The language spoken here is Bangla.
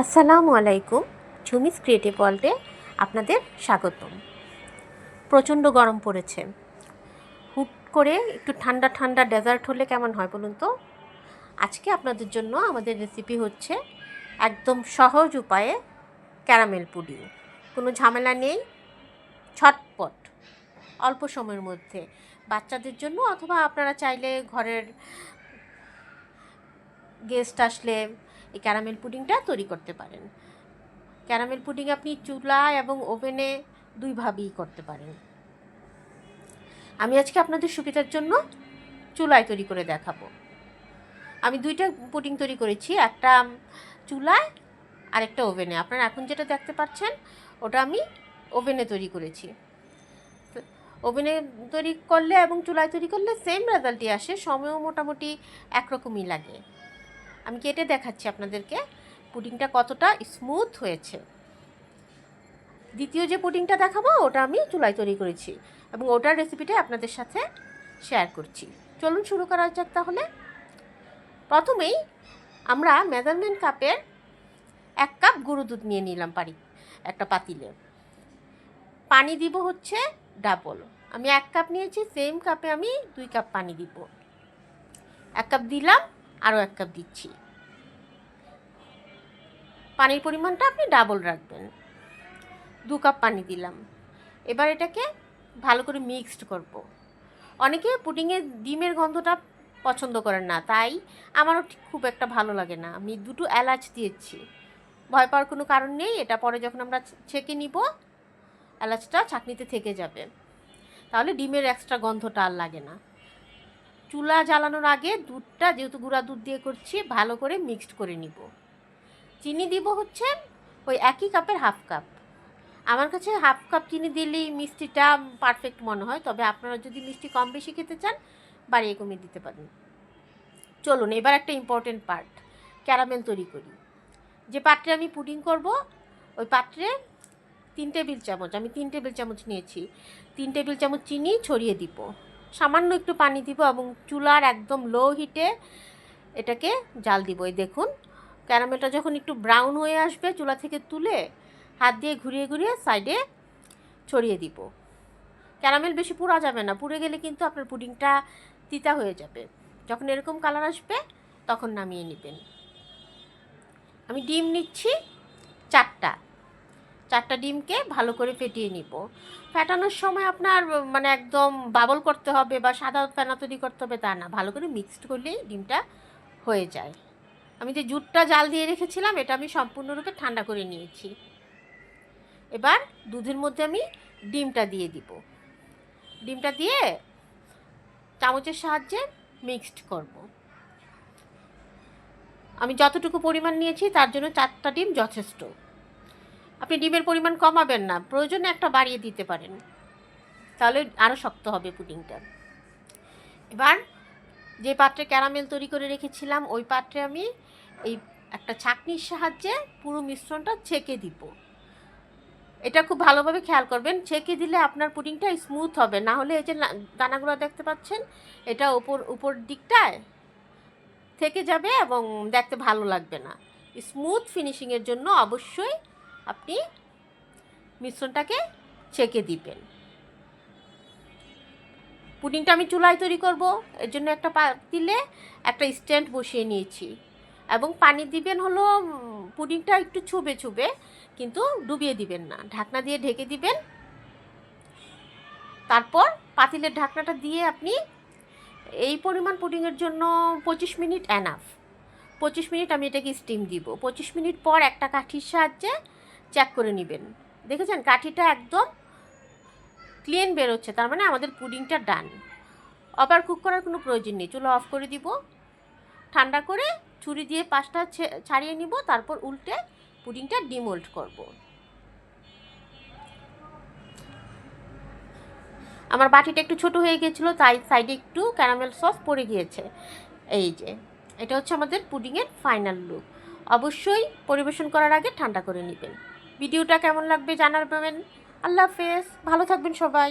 আসসালামু আলাইকুম ঝুমিস ক্রিয়েটিভ ওয়ার্ল্ডে আপনাদের স্বাগতম। প্রচণ্ড গরম পড়েছে। হুট করে একটু ঠান্ডা ঠান্ডা ডেজার্ট হলে কেমন হয় বলুন তো? আজকে আপনাদের জন্য আমাদের রেসিপি হচ্ছে একদম সহজ উপায়ে ক্যারামেল পুডিং। কোনো ঝামেলা নেই, ছটপট। অল্প সময়ের মধ্যে। বাচ্চাদের জন্য অথবা আপনারা চাইলে ঘরের গেস্ট আসলে এই ক্যারামেল পুডিংটা তৈরি করতে পারেন। ক্যারামেল পুডিং আপনি চুলা এবং ওভেনে দুইভাবেই করতে পারেন। আমি আজকে আপনাদের সুবিধার জন্য চুলায় তৈরি করে দেখাবো। আমি দুইটা পুডিং তৈরি করেছি, একটা চুলায় আর একটা ওভেনে আপনারা এখন যেটা দেখতে পাচ্ছেন, ওটা আমি ওভেনে তৈরি করেছি। ওভেনে তৈরি করলে এবং চুলায় তৈরি করলে সেম রেজাল্টই আসে, সময়ও মোটামুটি একরকমই লাগে। আমি কেটে দেখাচ্ছি আপনাদেরকে। পুডিংটা কতটা স্মুথ হয়েছে। দ্বিতীয় যে পুডিংটা দেখাবো, ওটা আমি চুলায় তৈরি করেছি এবং ওটার রেসিপিটা আপনাদের সাথে শেয়ার করছি। চলুন শুরু করা যাক তাহলে। প্রথমেই আমরা মেজারমেন্ট কাপের এক কাপ গরু দুধ নিয়ে নিলাম পারি একটা পাতিলে। পানি দিব হচ্ছে ডাবল আমি এক কাপ নিয়েছি সেম কাপে আমি দুই কাপ পানি দিব। এক কাপ দিলাম আরও এক কাপ দিচ্ছি। পানির পরিমাণটা আপনি ডাবল রাখবেন। দু কাপ পানি দিলাম। এবার এটাকে ভালো করে মিক্সড করব। অনেকে পুডিংয়ে ডিমের গন্ধটা পছন্দ করেন না, তাই আমারও ঠিক খুব একটা ভালো লাগে না। আমি দুটো এলাচ দিয়েছি। ভয় পাওয়ার কোনো কারণ নেই, এটা পরে যখন আমরা ছেঁকে নিব, এলাচটা চাটনিতে থেকে যাবে। তাহলে ডিমের এক্সট্রা গন্ধটা আর লাগে না। চুলা জ্বালানোর আগে দুধটা যেহেতু গুঁড়া দুধ দিয়ে করছি, ভালো করে মিক্সড করে নিব। চিনি দিব হচ্ছে ওই একই কাপের হাফ কাপ আমার কাছে হাফ কাপ চিনি দিলেই মিষ্টিটা পারফেক্ট মনে হয়, তবে আপনারা যদি মিষ্টি কম বেশি খেতে চান, বাড়িয়ে কমিয়ে দিতে পারেন। চলুন, এবার একটা ইম্পর্টেন্ট পার্ট ক্যারামেল তৈরি করি। যে পাত্রে আমি পুডিং করব, ওই পাত্রে তিন টেবিল চামচ, আমি তিন টেবিল চামচ নিয়েছি, তিন টেবিল চামচ চিনি ছড়িয়ে দিব। সামান্য একটু পানি দিব এবং চুলার একদম লো হিটে এটাকে জাল দিব। এই দেখুন ক্যারামেলটা যখন একটু ব্রাউন হয়ে আসবে, চুলা থেকে তুলে হাত দিয়ে ঘুরিয়ে ঘুরিয়ে সাইডে ছড়িয়ে দিব। ক্যারামেল বেশি পুরা যাবে না, পুড়ে গেলে কিন্তু আপনার পুডিংটা তিতা হয়ে যাবে। যখন এরকম কালার আসবে, তখন নামিয়ে নেবেন। আমি ডিম নিচ্ছি চারটা। চারটা ডিমকে ভালো করে ফেটিয়ে নিব। ফেটানোর সময় আপনার মানে একদম বাবল করতে হবে বা সাদা ফেনা তৈরি করতে হবে তা না, ভালো করে মিক্সড করলেই ডিমটা হয়ে যায়। আমি যে জুটটা জাল দিয়ে রেখেছিলাম, এটা আমি সম্পূর্ণরূপে ঠান্ডা করে নিয়েছি। এবার দুধের মধ্যে আমি ডিমটা দিয়ে দিব। ডিমটা দিয়ে চামচের সাহায্যে মিক্সড করব। আমি যতটুকু পরিমাণ নিয়েছি, তার জন্য চারটা ডিম যথেষ্ট। আপনি ডিমের পরিমাণ কমাবেন না, প্রয়োজনে একটা বাড়িয়ে দিতে পারেন। তাহলে আরও শক্ত হবে পুডিংটা। এবার যে পাত্রে ক্যারামেল তৈরি করে রেখেছিলাম, ওই পাত্রে আমি এই একটা ছাকনির সাহায্যে পুরো মিশ্রণটা ছেঁকে দিব। এটা খুব ভালোভাবে খেয়াল করবেন, ছেঁকে দিলে আপনার পুডিংটা স্মুথ হবে। না হলে এই যে দানাগুলো দেখতে পাচ্ছেন, এটা উপর উপর দিকটায় থেকে যাবে এবং দেখতে ভালো লাগবে না। স্মুথ ফিনিশিংয়ের জন্য অবশ্যই আপনি মিশ্রণটাকে ছেঁকে দিবেন। পুডিংটা আমি চুলায় তৈরি করব, এর জন্য একটা পাতিলে একটা স্ট্যান্ড বসিয়ে নিয়েছি। এবং পানি দিবেন হলো পুডিংটা একটু ছুবে ছুবে, কিন্তু ডুবিয়ে দিবেন না। ঢাকনা দিয়ে ঢেকে দিবেন। তারপর পাতিলের ঢাকনাটা দিয়ে আপনি এই পরিমাণ পুডিংয়ের জন্য পঁচিশ মিনিট অ্যানাফ পঁচিশ মিনিট আমি এটাকে স্টিম দিব। পঁচিশ মিনিট পর একটা কাঠির সাহায্যে চেক করে নেবেন। দেখেছেন? কাঠিটা একদম ক্লিন বেরোচ্ছে, তার মানে আমাদের পুডিংটা ডান আবার কুক করার কোনো প্রয়োজন নেই। চুলো অফ করে দিব, ঠান্ডা করে ছুরি দিয়ে পাশটা ছাড়িয়ে নিব, তারপর উল্টে পুডিংটা ডিমোল্ড করব। আমার বাটিটা একটু ছোট হয়ে গিয়েছিল তাই সাইডে একটু ক্যারামেল সস পড়ে গিয়েছে। এই যে, এটা হচ্ছে আমাদের পুডিংয়ের ফাইনাল লুক অবশ্যই পরিবেশন করার আগে ঠান্ডা করে নেবেন। ভিডিওটা কেমন লাগবে জানাবেন। আল্লাহ হাফেজ। ভালো থাকবেন সবাই।